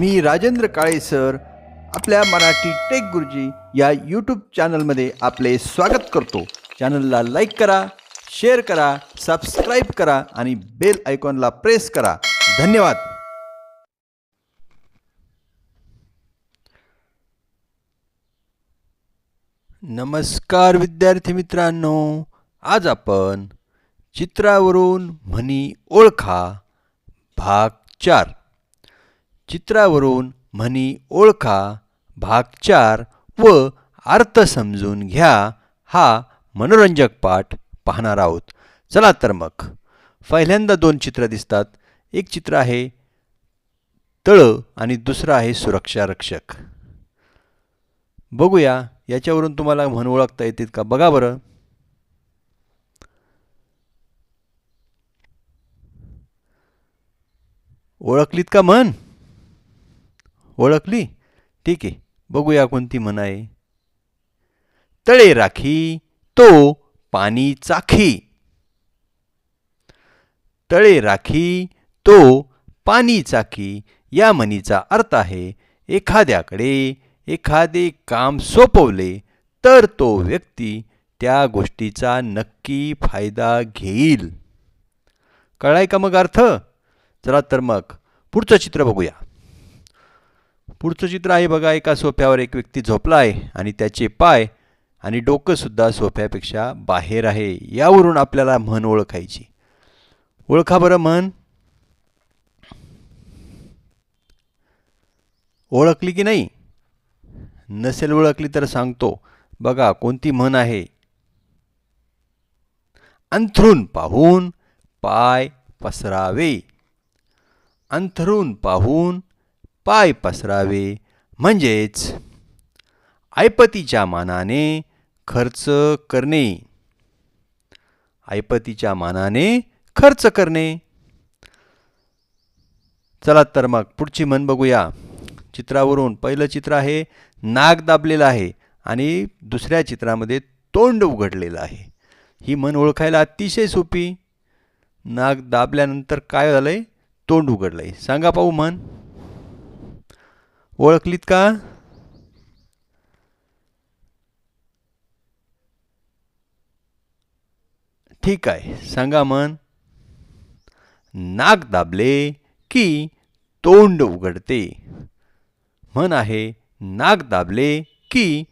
मी Rajendra Kale sir आपल्या Marathi take गुरुजी या यूट्यूब चॅनलमध्ये आपले स्वागत करतो. चॅनलला लाईक करा शेअर करा सबस्क्राईब करा आणि बेल आयकॉनला प्रेस करा. धन्यवाद. नमस्कार विद्यार्थी मित्रांनो. आज आपण चित्रावरून म्हणी ओळखा. भाग चार. चित्रावरून म्हणी ओळखा भाग चार व अर्थ समजून घ्या हा मनोरंजक पाठ पाहणार आहोत. चला तर मग. पहिल्यांदा दोन चित्र दिसतात. एक चित्र आहे तळं आणि दुसरं आहे सुरक्षा रक्षक. बघूया याच्यावरून तुम्हाला म्हण ओळखता येतील का? बघा बरं. ओळखलीत का म्हण? ओळखली? ठीक आहे बघूया कोणती म्हण आहे तळे राखी तो पाणी चाखी तळे राखी तो पाणी चाखी या म्हणीचा अर्थ आहे एखाद्याकडे एखादे काम सोपवले तर तो व्यक्ती त्या गोष्टीचा नक्की फायदा घेईल. कळाय का मग अर्थ? चला तर मग पुढचं चित्र बघूया. पुढचं चित्र आहे बघा एका सोफ्यावर एक व्यक्ती झोपला आहे आणि त्याचे पाय आणि डोकंसुद्धा सोफ्यापेक्षा बाहेर आहे. यावरून आपल्याला म्हण ओळखायची. ओळखा बरं म्हण. ओळखली की नाही? नसेल ओळखली तर सांगतो. बघा कोणती म्हण आहे? अंथरून पाहून पाय पसरावे. अंथरून पाहून पाय पसरावे. म्हणजेच ऐपतीच्या मानाने खर्च करणे. ऐपतीच्या मानाने खर्च करणे. चला तर मग पुढची म्हण बघूया. चित्रावरून पहिलं चित्र आहे नाक दाबलेलं आहे आणि दुसऱ्या चित्रामध्ये तोंड उघडलेलं आहे. ही म्हण ओळखायला अतिशय सोपी. नाक दाबल्यानंतर काय झालंय? तोंड उघडलंय. सांगा पाहू म्हण. ओळखलीत का? ठीक आहे सांगा म्हण नाक दाबले की तोंड उघडते. म्हण आहे नाक दाबले की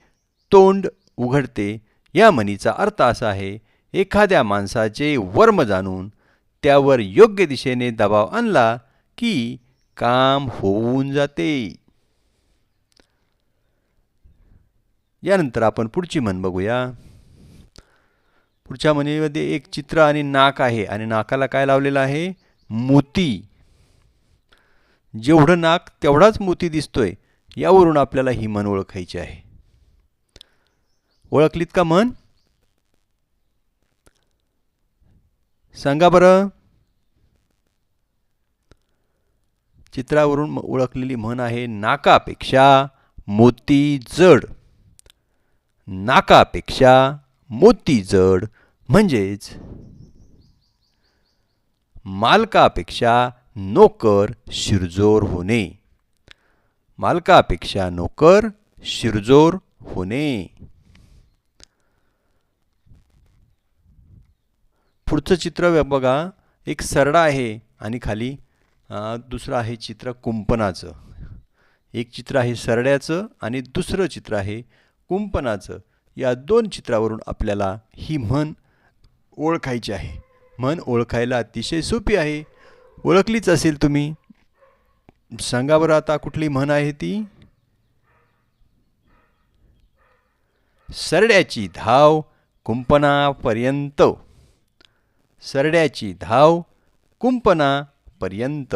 तोंड उघडते. या म्हणीचा अर्थ असा आहे एखाद्या माणसाचे वर्म जाणून त्यावर योग्य दिशेने दबाव आणला की काम होऊन जाते. यानंतर आपण पुढची म्हण बघूया. पुढच्या म्हणीमध्ये एक चित्र आणि नाक आहे. आणि नाकाला काय लावलेलं आहे? मोती. जेवढं नाक तेवढाच मोती दिसतोय. यावरून आपल्याला ही म्हण ओळखायची आहे. ओळखलीत का म्हण? सांगा बरं. चित्रावरून ओळखलेली म्हण आहे नाकापेक्षा मोती जड. नाकापेक्षा मोती जड म्हणजेच मालकापेक्षा नोकर शिरजोर होणे. मालकापेक्षा नोकर शिरजोर होणे. पुढचं चित्र बघा एक सरडा आहे आणि खाली दुसरं आहे चित्र कुंपणाचं. एक चित्र आहे सरड्याचं आणि दुसरं चित्र आहे कुंपणाचं या दोन चित्रावरून आपल्याला ही म्हण ओळखायची आहे. म्हण ओळखायला अतिशय सोपी आहे. ओळखलीच असेल तुम्ही. सांगा बरं आता कुठली म्हण आहे ती. सरड्याची धाव कुंपणापर्यंत. सरड्याची धाव कुंपणापर्यंत.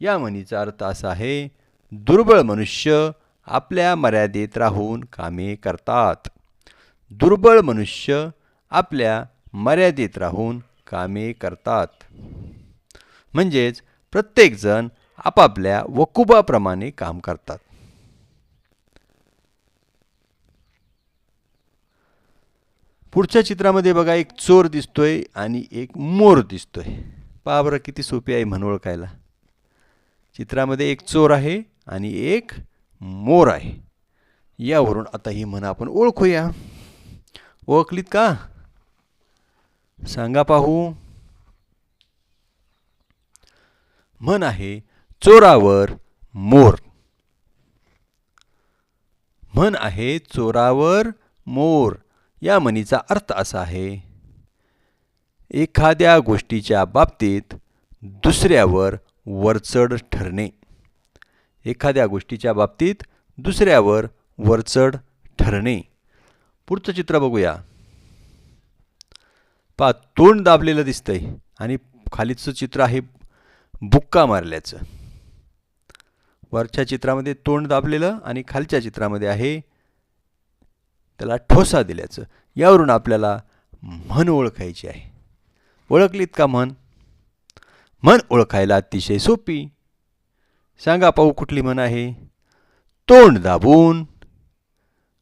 या म्हणीचा अर्थ असा आहे दुर्बळ मनुष्य आपल्या मर्यादेत राहून कामे करतात. दुर्बळ मनुष्य आपल्या मर्यादेत राहून कामे करतात. म्हणजेच प्रत्येकजण आपापल्या वकुबाप्रमाणे काम करतात. पुढच्या चित्रामध्ये बघा एक चोर दिसतोय आणि एक मोर दिसतोय. पहा बरं किती सोपी आहे म्हणून ओळखायला. चित्रामध्ये एक चोर आहे आणि एक मोर आहे. यावरून आता ही म्हण आपण ओळखूया. ओळखलीत का? सांगा पाहू. म्हण आहे चोरावर मोर. म्हण आहे चोरावर मोर. या म्हणीचा अर्थ असा आहे एखाद्या गोष्टीच्या बाबतीत दुसऱ्यावर वरचढ ठरणे. एखाद्या गोष्टीच्या बाबतीत दुसऱ्यावर वरचढ ठरणे. पुढचं चित्र बघूया. पा तोंड दाबलेलं दिसतंय आणि खालीचं चित्र आहे बुक्का मारल्याचं. वरच्या चित्रामध्ये तोंड दाबलेलं आणि खालच्या चित्रामध्ये आहे त्याला ठोसा दिल्याचं. यावरून आपल्याला म्हण ओळखायची आहे. ओळखलीत का म्हण? मन ओळखायला अतिशय सोपी. सांगा पाहू कुठली म्हण आहे? तोंड दाबून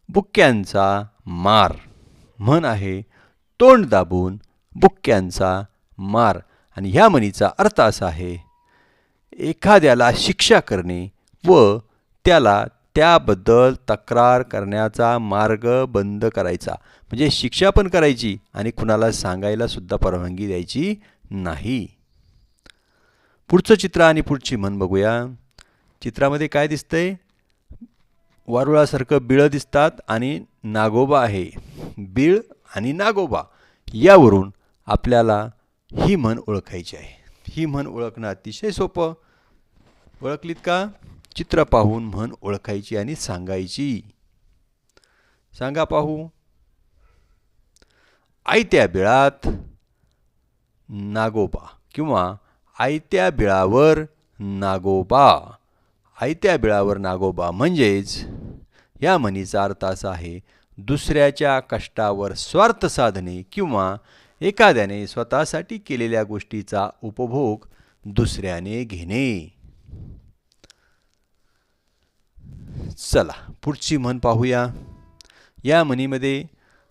बुक्क्यांचा मार. म्हण आहे तोंड दाबून बुक्क्यांचा मार. आणि ह्या म्हणीचा अर्थ असा आहे एखाद्याला शिक्षा करणे व त्याला त्याबद्दल तक्रार करण्याचा मार्ग बंद करायचा. म्हणजे शिक्षा पण करायची आणि कुणाला सांगायला सुद्धा परवानगी द्यायची नाही. पुढचं चित्र आणि पुढची म्हण बघूया. चित्रामध्ये काय दिसतंय? वारुळासारखं बिळं दिसतात आणि नागोबा आहे. बीळ आणि नागोबा. यावरून आपल्याला ही म्हण ओळखायची आहे. ही म्हण ओळखणं अतिशय सोपं. ओळखलीत का? चित्र पाहून म्हण ओळखायची आणि सांगायची. सांगा पाहू. आयत्या बिळात नागोबा किंवा आयत्या बिळावर नागोबा. आयत्या बिळावर नागोबा म्हणजेच या म्हणीचा अर्थ असा आहे दुसऱ्याच्या कष्टावर स्वार्थ साधणे किंवा एखाद्याने स्वतःसाठी केलेल्या गोष्टीचा उपभोग दुसऱ्याने घेणे. चला पुढची म्हण पाहूया. या म्हणीमध्ये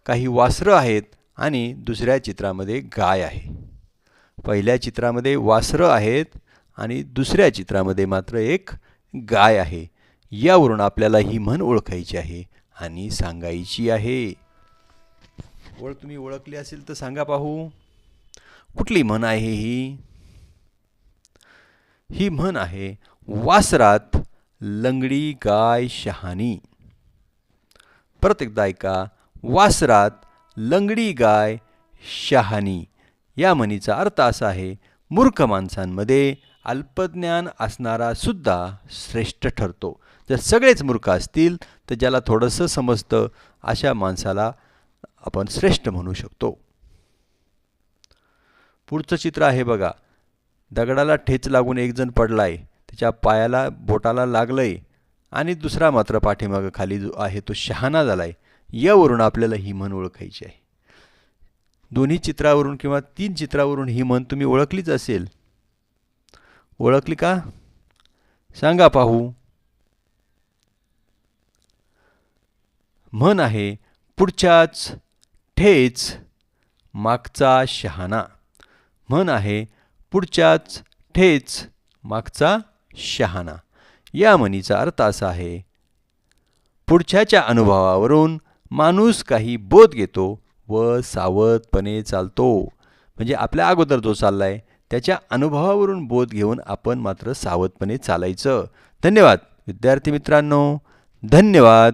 काही वासरं आहेत आणि दुसऱ्या चित्रामध्ये गाय आहे. पहिल्या चित्रामध्ये वासरं आहेत आणि दुसऱ्या चित्रामध्ये मात्र एक गाय आहे. यावरून आपल्याला ही म्हण ओळखायची आहे आणि सांगायची आहे. ओळख तुम्ही ओळखली असेल तर सांगा पाहू. कुठली म्हण आहे ही? ही म्हण आहे वासरात लंगडी गाय शहाणी. परत एकदा ऐका वासरात लंगडी गाय शहाणी. या म्हणीचा अर्थ असा आहे मूर्ख माणसांमध्ये अल्पज्ञान असणारा सुद्धा श्रेष्ठ ठरतो. जर सगळेच मूर्ख असतील तर ज्याला थोडंसं समजतं अशा माणसाला आपण श्रेष्ठ म्हणू शकतो. पुढचं चित्र आहे बघा. दगडाला ठेच लागून एकजण पडला पडलाय. त्याच्या पायाला बोटाला लागलंय. आणि दुसरा मात्र पाठीमागं खाली जो आहे तो शहाणा झालाय. यावरून आपल्याला ही म्हण ओळखायची आहे. दोन्ही चित्रावरून किंवा तीन चित्रावरून ही म्हण तुम्ही ओळखलीच असेल. ओळखली का? सांगा पाहू. म्हण आहे पुढच्याच ठेच मागचा शहाणा. म्हण आहे पुढच्याच ठेच मागचा शहाणा. या म्हणीचा अर्थ असा आहे पुढच्याच्या अनुभवावरून माणूस काही बोध घेतो व सावधपणे चालतो. म्हणजे आपल्या अगोदर जो चालला आहे त्याच्या अनुभवावरून बोध घेऊन आपण मात्र सावधपणे चालायचं. धन्यवाद. विद्यार्थी मित्रांनो धन्यवाद.